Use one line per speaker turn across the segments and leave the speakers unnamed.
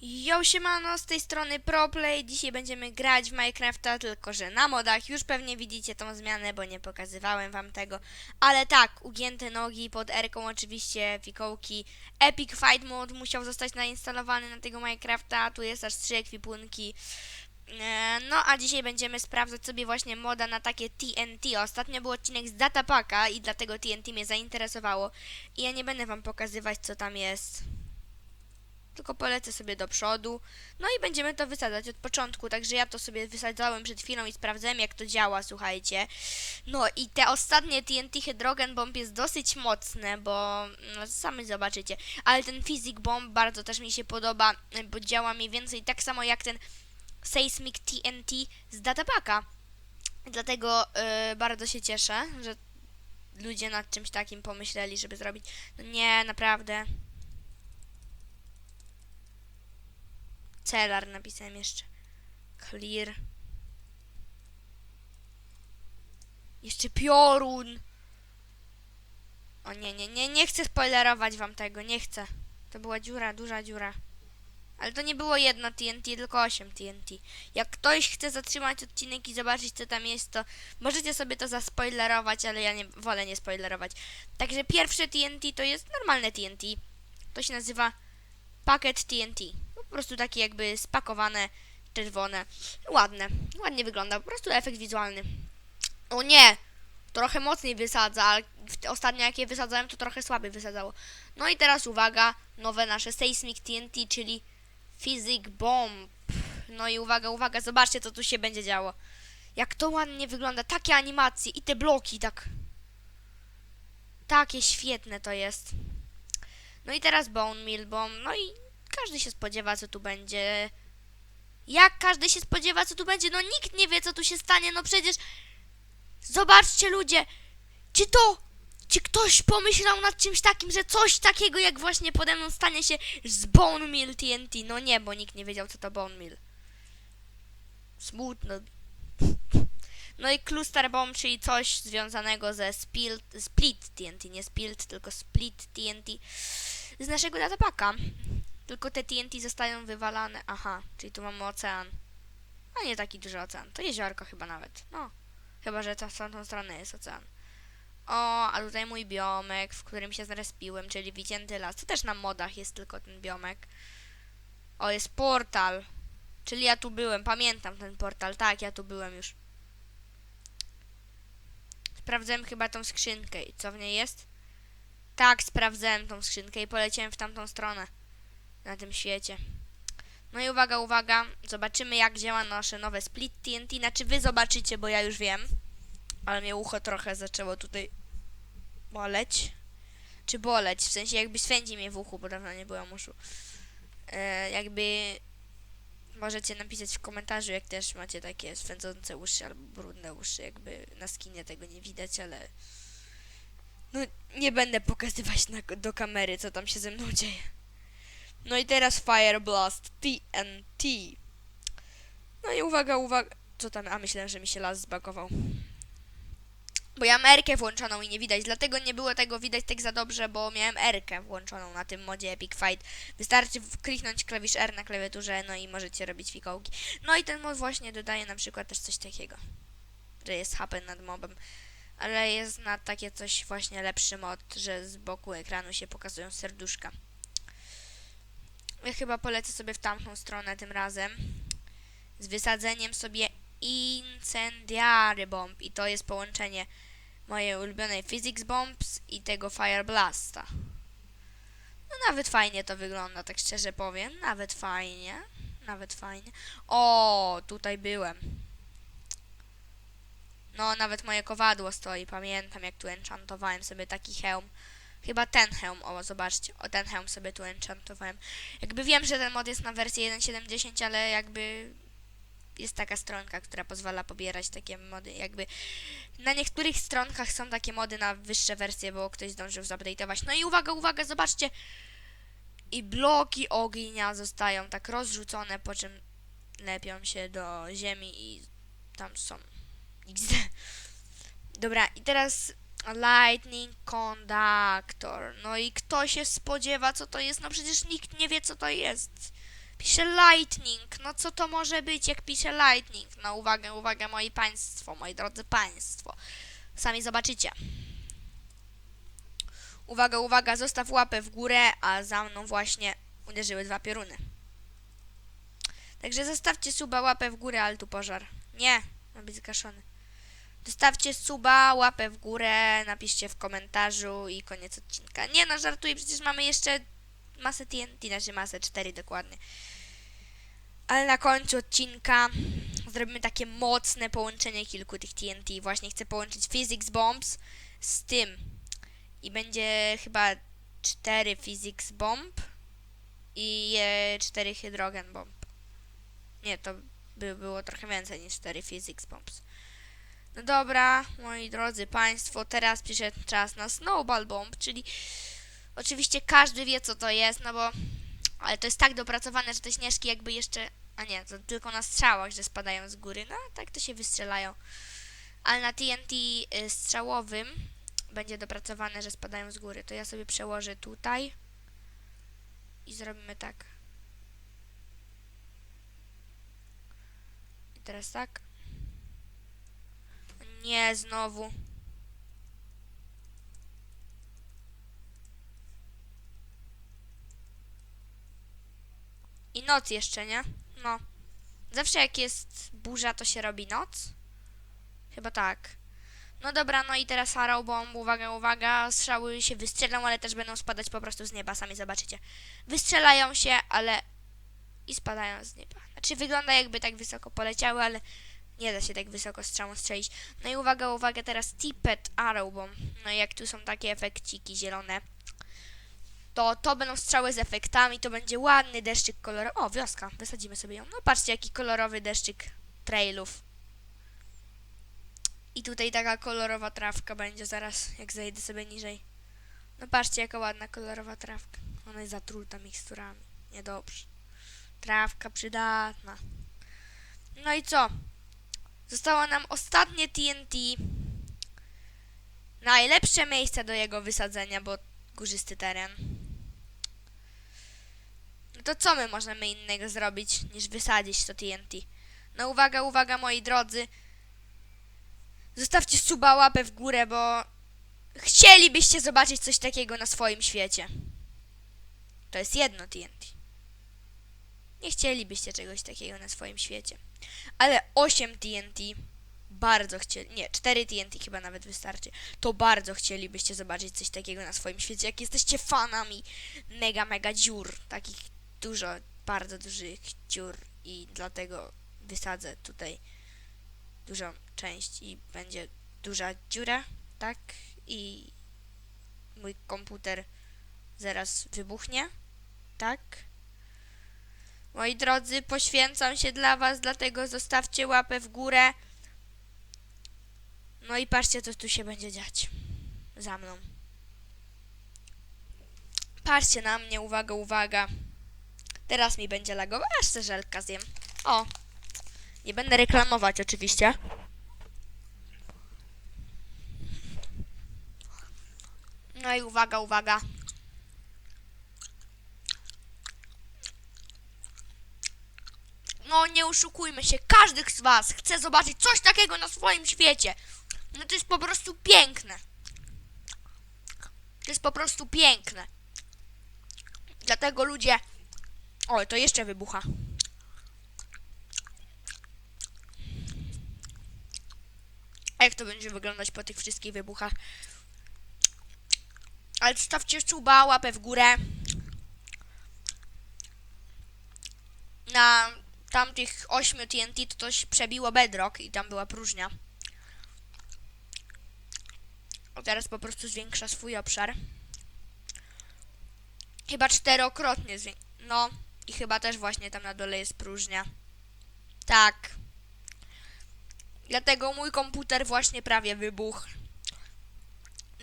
Yo, siemano, z tej strony ProPlay. Dzisiaj będziemy grać w Minecrafta, tylko że na modach. Już pewnie widzicie tą zmianę, bo nie pokazywałem wam tego. Ale tak, ugięte nogi pod Erką oczywiście, fikołki. Epic Fight Mode musiał zostać nainstalowany na tego Minecrafta. Tu jest aż trzy ekwipunki. E, No, a dzisiaj będziemy sprawdzać sobie właśnie moda na takie TNT. Ostatnio był odcinek z Datapaka i dlatego TNT mnie zainteresowało. I ja nie będę wam pokazywać, co tam jest tylko polecę sobie do przodu. No i będziemy to wysadzać od początku, także ja to sobie wysadzałem przed chwilą i sprawdzałem jak to działa, słuchajcie. No i te ostatnie TNT Hydrogen Bomb jest dosyć mocne, bo no, sami zobaczycie. Ale ten Physic Bomb bardzo też mi się podoba, bo działa mniej więcej tak samo jak ten Seismic TNT z Datapaka. Dlatego y, bardzo się cieszę, że ludzie nad czymś takim pomyśleli, żeby zrobić. No nie, naprawdę. Celar napisałem jeszcze. Clear. Jeszcze piorun. O nie, nie, nie, nie chcę spoilerować wam tego, nie chcę. To była dziura, duża dziura. Ale to nie było jedno TNT, tylko 8 TNT. Jak ktoś chce zatrzymać odcinek i zobaczyć co tam jest, to możecie sobie to zaspoilerować, ale ja nie wolę nie spoilerować. Także pierwsze TNT to jest normalne TNT. To się nazywa pakiet TNT. Po prostu takie jakby spakowane, czerwone. Ładne. Ładnie wygląda. Po prostu efekt wizualny. O nie! Trochę mocniej wysadza, ale ostatnio jak je wysadzałem, to trochę słabiej wysadzało. No i teraz uwaga, nowe nasze Seismic TNT, czyli Physic Bomb. No i uwaga, uwaga, zobaczcie co tu się będzie działo. Jak to ładnie wygląda, takie animacje i te bloki, tak. Takie świetne to jest. No i teraz Bone Meal Bomb, no i każdy się spodziewa, co tu będzie. Jak każdy się spodziewa, co tu będzie? No nikt nie wie, co tu się stanie. No przecież. Zobaczcie, ludzie. Czy to. Czy ktoś pomyślał nad czymś takim, że coś takiego jak właśnie pode mną stanie się z Bone Meal TNT? No nie, bo nikt nie wiedział, co to Bone Meal. Smutno. No i Cluster Bomb, czyli coś związanego ze Split, split TNT, nie Split, tylko Split TNT z naszego datapaka. Tylko te TNT zostają wywalane. Aha, czyli tu mamy ocean. A nie taki duży ocean. To jeziorko chyba nawet. No. Chyba, że to w tamtą stronę jest ocean. O, a tutaj mój biomek, w którym się zrespiłem, czyli wycięty las. To też na modach jest tylko ten biomek. O, jest portal. Czyli ja tu byłem. Pamiętam ten portal. Tak, ja tu byłem już. Sprawdzałem chyba tą skrzynkę. Co w niej jest? Tak, sprawdzałem tą skrzynkę i poleciałem w tamtą stronę na tym świecie. No i uwaga, uwaga, zobaczymy jak działa nasze nowe Split TNT. Znaczy wy zobaczycie, bo ja już wiem. Ale mnie ucho trochę zaczęło tutaj boleć. Czy boleć, w sensie jakby swędzi mnie w uchu, bo dawno nie byłam uszu. E, jakby możecie napisać w komentarzu, jak też macie takie swędzące uszy albo brudne uszy, jakby na skinie tego nie widać, ale no nie będę pokazywać na, do kamery, co tam się ze mną dzieje. No i teraz Fire Blast TNT. No i uwaga, uwaga. Co tam? A myślałem, że mi się las zbagował. Bo ja mam Erkę włączoną i nie widać, dlatego nie było tego widać tak za dobrze, bo miałem Erkę włączoną na tym modzie Epic Fight. Wystarczy kliknąć klawisz R na klawiaturze, no i możecie robić fikołki. No i ten mod właśnie dodaje na przykład też coś takiego, że jest happen nad mobem ale jest na takie coś właśnie lepszy mod, że z boku ekranu się pokazują serduszka. Ja chyba polecę sobie w tamtą stronę tym razem z wysadzeniem sobie Incendiary Bomb i to jest połączenie mojej ulubionej Physics Bombs i tego Fire Blasta. No nawet fajnie to wygląda, tak szczerze powiem. Nawet fajnie. Nawet fajnie. O, tutaj byłem. No, nawet moje kowadło stoi. Pamiętam, jak tu enchantowałem sobie taki hełm. Chyba ten hełm, o zobaczcie, o ten hełm sobie tu enchantowałem. Jakby wiem, że ten mod jest na wersję 1.7.10, ale jakby jest taka stronka, która pozwala pobierać takie mody. Jakby na niektórych stronkach są takie mody na wyższe wersje, bo ktoś zdążył zupdate'ować. No i uwaga, uwaga, zobaczcie! I bloki ognia zostają tak rozrzucone, po czym lepią się do ziemi i tam są. Dobra, i teraz Lightning Conductor. No i kto się spodziewa, co to jest? No przecież nikt nie wie, co to jest. Pisze lightning. No co to może być, jak pisze lightning? No uwaga, uwaga, moi państwo, moi drodzy państwo. Sami zobaczycie. Uwaga, uwaga, zostaw łapę w górę, a za mną właśnie uderzyły dwa pioruny. Także zostawcie suba, łapę w górę, ale tu pożar. Nie, ma być zgaszony. Zostawcie suba, łapę w górę, napiszcie w komentarzu i koniec odcinka. Nie no, żartuję, przecież mamy jeszcze masę TNT, znaczy masę 4 dokładnie. Ale na końcu odcinka zrobimy takie mocne połączenie kilku tych TNT. Właśnie chcę połączyć Physics Bombs z tym. I będzie chyba 4 Physics Bomb i e, 4 Hydrogen Bomb. Nie, to by było trochę więcej niż 4 Physics Bombs. No dobra, moi drodzy państwo, teraz przyszedł czas na Snowball Bomb, czyli oczywiście każdy wie co to jest, no bo ale to jest tak dopracowane, że te śnieżki jakby jeszcze, a nie, to tylko na strzałach, że spadają z góry, no tak to się wystrzelają. Ale na TNT y, strzałowym będzie dopracowane, że spadają z góry. To ja sobie przełożę tutaj i zrobimy tak. I teraz tak. Nie, znowu. I noc jeszcze, nie? No. Zawsze jak jest burza, to się robi noc? Chyba tak. No dobra, no i teraz Arrow Bomb, uwaga, uwaga, strzały się wystrzelą, ale też będą spadać po prostu z nieba, sami zobaczycie. Wystrzelają się, ale i spadają z nieba. Znaczy wygląda jakby tak wysoko poleciały, ale nie da się tak wysoko strzałą strzelić. No i uwaga, uwaga, teraz Tippet Arrow Bomb. No jak tu są takie efekciki zielone, to to będą strzały z efektami, to będzie ładny deszczyk kolorowy. O, wioska, wysadzimy sobie ją. No patrzcie, jaki kolorowy deszczyk trailów. I tutaj taka kolorowa trawka będzie zaraz, jak zejdę sobie niżej. No patrzcie, jaka ładna kolorowa trawka. Ona jest zatruta miksturami. Niedobrze. Trawka przydatna. No i co? Zostało nam ostatnie TNT. Najlepsze miejsce do jego wysadzenia, bo górzysty teren. No to co my możemy innego zrobić, niż wysadzić to TNT? No uwaga, uwaga moi drodzy. Zostawcie suba, łapę w górę, bo chcielibyście zobaczyć coś takiego na swoim świecie. To jest jedno TNT. Nie chcielibyście czegoś takiego na swoim świecie. Ale 8 TNT bardzo chcieli, nie, 4 TNT chyba nawet wystarczy. To bardzo chcielibyście zobaczyć coś takiego na swoim świecie. Jak jesteście fanami mega, mega dziur, takich dużo, bardzo dużych dziur i dlatego wysadzę tutaj dużą część i będzie duża dziura, tak? I mój komputer zaraz wybuchnie, tak? Moi drodzy, poświęcam się dla was, dlatego zostawcie łapę w górę. No i patrzcie, co tu się będzie dziać. Za mną. Patrzcie na mnie, uwaga, uwaga. Teraz mi będzie lagować, aż se żelka zjem. O, nie będę reklamować oczywiście. No i uwaga, uwaga. Nie oszukujmy się, każdy z was chce zobaczyć coś takiego na swoim świecie. No to jest po prostu piękne. To jest po prostu piękne. Dlatego ludzie... Oj, to jeszcze wybucha. A jak to będzie wyglądać po tych wszystkich wybuchach? Ale zostawcie suba, łapę w górę. Na tamtych 8 TNT to coś przebiło bedrock i tam była próżnia. A teraz po prostu zwiększa swój obszar. Chyba czterokrotnie zwiększa. No i chyba też właśnie tam na dole jest próżnia. Tak. Dlatego mój komputer właśnie prawie wybuchł.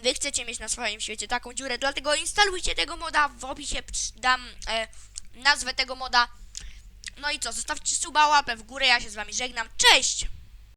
Wy chcecie mieć na swoim świecie taką dziurę, dlatego instalujcie tego moda. W opisie dam e, nazwę tego moda. No i co, zostawcie suba, łapę w górę, ja się z wami żegnam. Cześć!